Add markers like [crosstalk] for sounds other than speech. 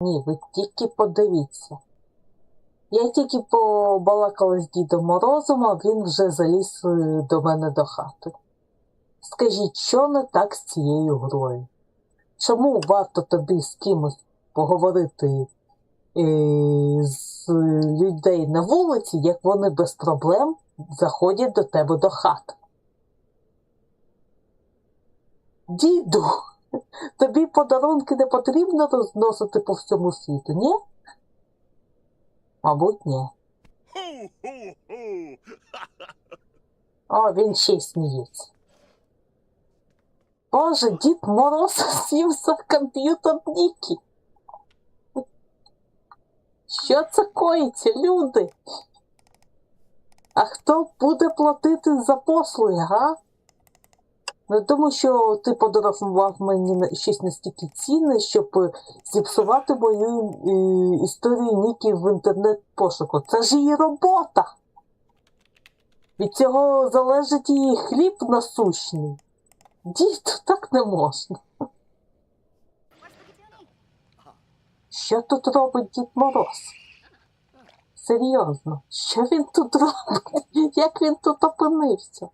Ні, ви тільки подивіться. Я тільки побалакала з Дідом Морозом, а він вже заліз е, до мене до хати. Скажіть, що не так з цією грою? Чому варто тобі з кимось поговорити е, з людей на вулиці, як вони без проблем заходять до тебе до хати? Діду, тобі подарунки не потрібно розносити по всьому світу, ні? Мабуть, ні. О, він ще й сміється. Боже, Дід Мороз [laughs] сів за комп'ютер Нікі. Що це коїться, люди? А хто буде платити за послуги, га? Не думаю, що ти подарував мені щось настільки цінне, щоб е, зіпсувати мою е, історію Нікі в інтернет-пошуку. Це ж її робота. Від цього залежить її хліб насущний. Дід, так не можна. Що тут робить Дід Мороз? Серйозно, що він тут робить? Як він тут опинився?